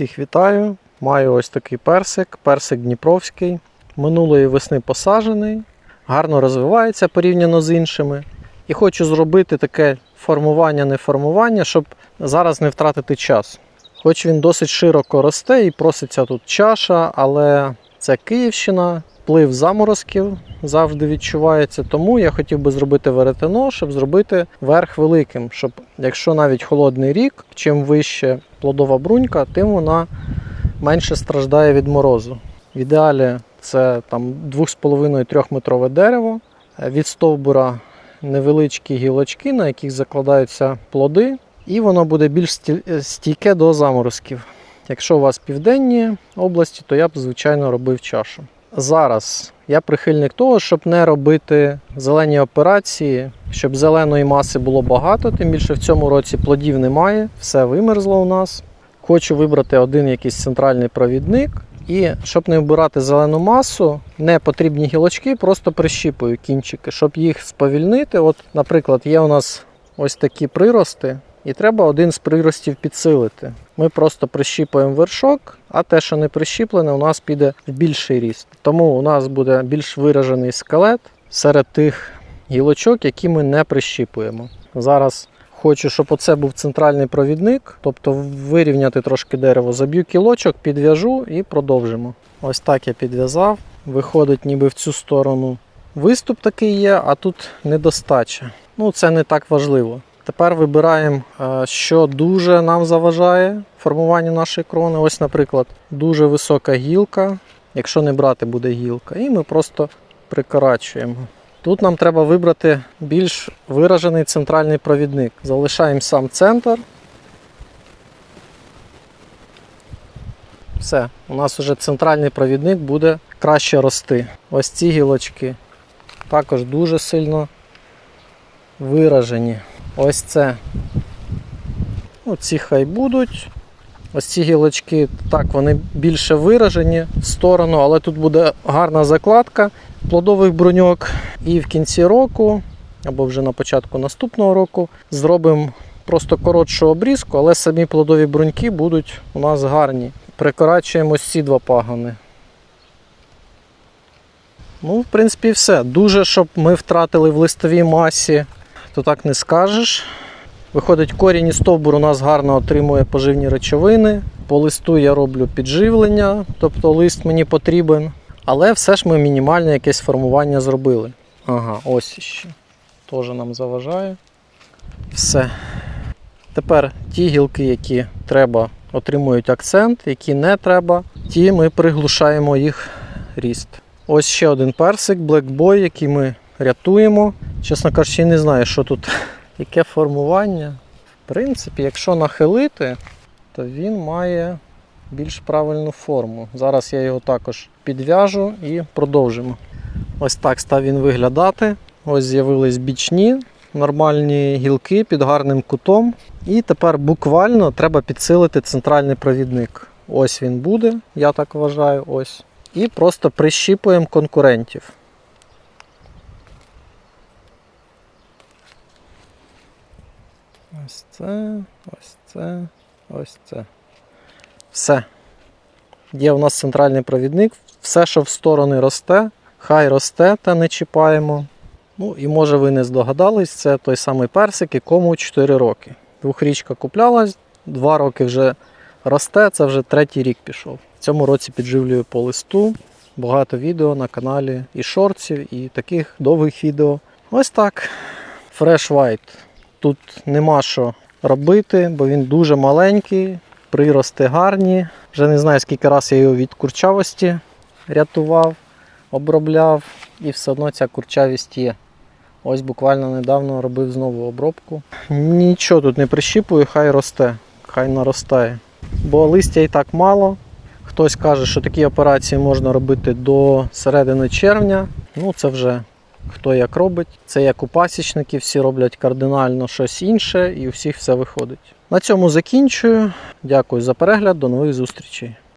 Всіх вітаю. Маю ось такий персик, персик Дніпровський. Минулої весни посаджений, гарно розвивається порівняно з іншими. І хочу зробити таке формування, не формування, щоб зараз не втратити час. Хоч він досить широко росте і проситься тут чаша, але це Київщина, вплив заморозків завжди відчувається. Тому я хотів би зробити веретено, щоб зробити верх великим, щоб якщо навіть холодний рік, чим вище плодова брунька, тим вона менше страждає від морозу. В ідеалі це там 2,5-3 метрове дерево. Від стовбура невеличкі гілочки, на яких закладаються плоди, і воно буде більш стійке до заморозків. Якщо у вас південні області, то я б звичайно робив чашу. Зараз я прихильник того, щоб не робити зелені операції, щоб зеленої маси було багато, тим більше в цьому році плодів немає, все вимерзло у нас. Хочу вибрати один якийсь центральний провідник. І щоб не вбирати зелену масу, не потрібні гілочки, просто прищіпую кінчики, щоб їх сповільнити. От, наприклад, є у нас ось такі прирости, і треба один з приростів підсилити. Ми просто прищіпуємо вершок, а те, що не прищіплене, у нас піде в більший ріст. Тому у нас буде більш виражений скелет серед тих гілочок, які ми не прищіпуємо. Зараз хочу, щоб оце був центральний провідник, тобто вирівняти трошки дерево. Заб'ю кілочок, підв'яжу і продовжимо. Ось так я підв'язав. Виходить, ніби в цю сторону виступ такий є, а тут недостача. Ну, це не так важливо. Тепер вибираємо, е, що дуже нам заважає формуванню нашої крони. Ось, наприклад, дуже висока гілка. Якщо не брати, буде гілка. І ми просто прикорачуємо. Тут нам треба вибрати більш виражений центральний провідник. Залишаємо сам центр. Все, у нас вже центральний провідник буде краще рости. Ось ці гілочки також дуже сильно виражені. Ось це. Ці хай будуть. Ось ці гілочки, так, вони більше виражені в сторону, але тут буде гарна закладка плодових бруньок. І в кінці року, або вже на початку наступного року, зробимо просто коротшу обрізку, але самі плодові бруньки будуть у нас гарні. Прикорачуємо ці два пагони. Ну, в принципі, все. Дуже, щоб ми втратили в листовій масі, то так не скажеш. Виходить, корінь і стовбур у нас гарно отримує поживні речовини. По листу я роблю підживлення, тобто лист мені потрібен. Але все ж ми мінімальне якесь формування зробили. Ага, ось ще. Теж нам заважає. Все. Тепер ті гілки, які треба, отримують акцент, які не треба, ті ми приглушаємо їх ріст. Ось ще один персик, Black Boy, який ми рятуємо. Чесно кажучи, не знаю, що тут, яке формування. В принципі, якщо нахилити, то він має більш правильну форму. Зараз я його також підв'яжу і продовжимо. Ось так став він виглядати. Ось з'явились бічні нормальні гілки під гарним кутом. І тепер буквально треба підсилити центральний провідник. Ось він буде, я так вважаю. ось. І просто прищіпуємо конкурентів. Ось це, ось це, ось це. Все. Є у нас центральний провідник. Все, що в сторони росте, хай росте, та не чіпаємо. Ну і може ви не здогадались, це той самий персик, якому 4 роки. Двохрічка куплялась, 2 роки вже росте, це вже третій рік пішов. В цьому році підживлюю по листу. Багато відео на каналі і шортів, і таких довгих відео. Ось так. Fresh White. Тут нема що робити, бо він дуже маленький, прирости гарні. Вже не знаю, скільки разів я його від курчавості рятував, обробляв, і все одно ця курчавість є. Ось буквально недавно робив знову обробку. Нічого тут не прищіпую, хай росте, хай наростає. Бо листя і так мало. Хтось каже, що такі операції можна робити до середини червня. Ну, це вже хто як робить. Це як у пасічників, всі роблять кардинально щось інше і у всіх все виходить. На цьому закінчую. Дякую за перегляд, до нових зустрічей.